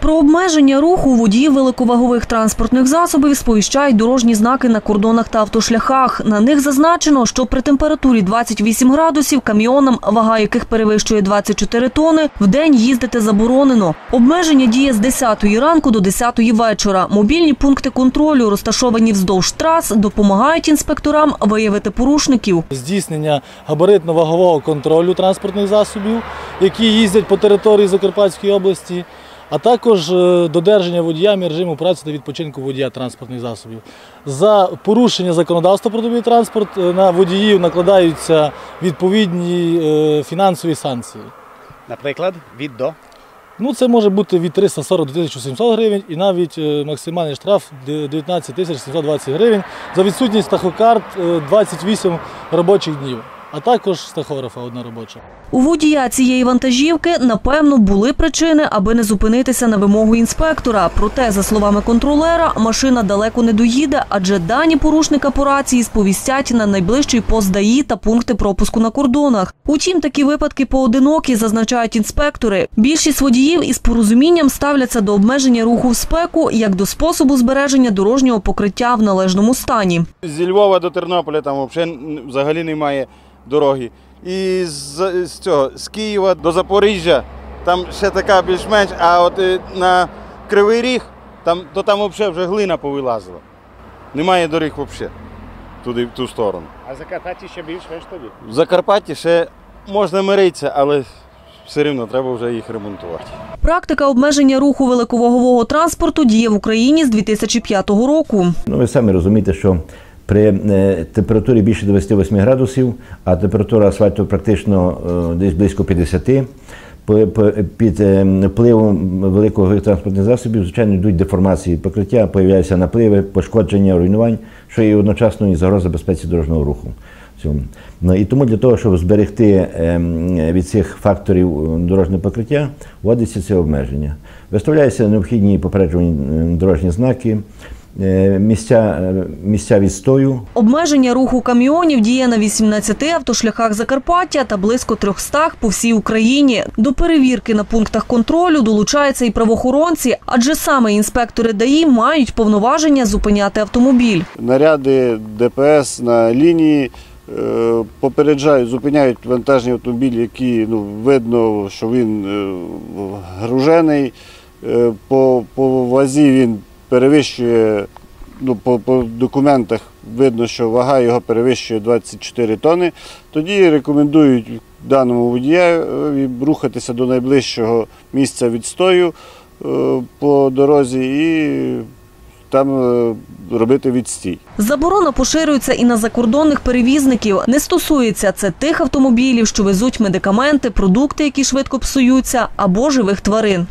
Про обмеження руху водіїв великовагових транспортних засобів сповіщають дорожні знаки на кордонах та автошляхах. На них зазначено, що при температурі 28 градусів каміонам, вага яких перевищує 24 тони, в день їздити заборонено. Обмеження діє з 10 ранку до 10 вечора. Мобільні пункти контролю, розташовані вздовж трас, допомагають інспекторам виявити порушників. здійснення габаритно-вагового контролю транспортних засобів, які їздять по території Закарпатської області, а також е, додержання водіями режиму праці та відпочинку водія транспортних засобів. За порушення законодавства про дорожній транспорт е, на водіїв накладаються відповідні е, фінансові санкції. Наприклад, від до. Ну, це може бути від 340 до 1700 гривень і навіть максимальний штраф 19 тисяч 720 гривень за відсутність тахокарт е, 28 робочих днів, а також стахографа одна робоча. У водія цієї вантажівки, напевно, були причини, аби не зупинитися на вимогу інспектора. Проте, за словами контролера, машина далеко не доїде, адже дані порушника по рації сповістять на найближчий пост ДАІ та пункти пропуску на кордонах. Утім, такі випадки поодинокі, зазначають інспектори. Більшість водіїв із порозумінням ставляться до обмеження руху в спеку як до способу збереження дорожнього покриття в належному стані. Зі Львова до Тернополя там взагалі, взагалі немає дороги. І з, з цього з Києва до Запоріжжя там ще така більш-менш, а от е, на Кривий Ріг, там, то там взагалі вже глина повилазила. Немає доріг взагалі туди, в ту сторону. А в Закарпатті ще більш менш тоді. В Закарпатті ще можна миритися, але все рівно треба вже їх ремонтувати. Практика обмеження руху великовагового транспорту діє в Україні з 2005 року. Ну, ви самі розумієте, що при е, температурі більше 28 градусів, а температура асфальту практично е, десь близько 50, по- по- під е, впливом великого транспортних засобів, звичайно, йдуть деформації покриття, появляються напливи, пошкодження, руйнувань, що є одночасно і загроза безпеці дорожнього руху. Ну, і тому для того, щоб зберегти від цих факторів дорожнє покриття, вводиться це обмеження. Виставляються необхідні попереджувальні е, дорожні знаки, місця, е, місця відстою, Обмеження руху каміонів діє на 18 автошляхах Закарпаття та близько 300 по всій Україні. До перевірки на пунктах контролю долучаються і правоохоронці, адже саме інспектори ДАІ мають повноваження зупиняти автомобіль. наряди ДПС на лінії е, попереджають, зупиняють вантажні автомобілі, які ну, видно, що він е, гружений. Е, По, по вазі він перевищує, ну, по, по документах видно, що вага його перевищує 24 тони. Тоді рекомендують даному водієві рухатися до найближчого місця відстою е, по дорозі і там е, робити відстій. Заборона поширюється і на закордонних перевізників. Не стосується це тих автомобілів, що везуть медикаменти, продукти, які швидко псуються, або живих тварин.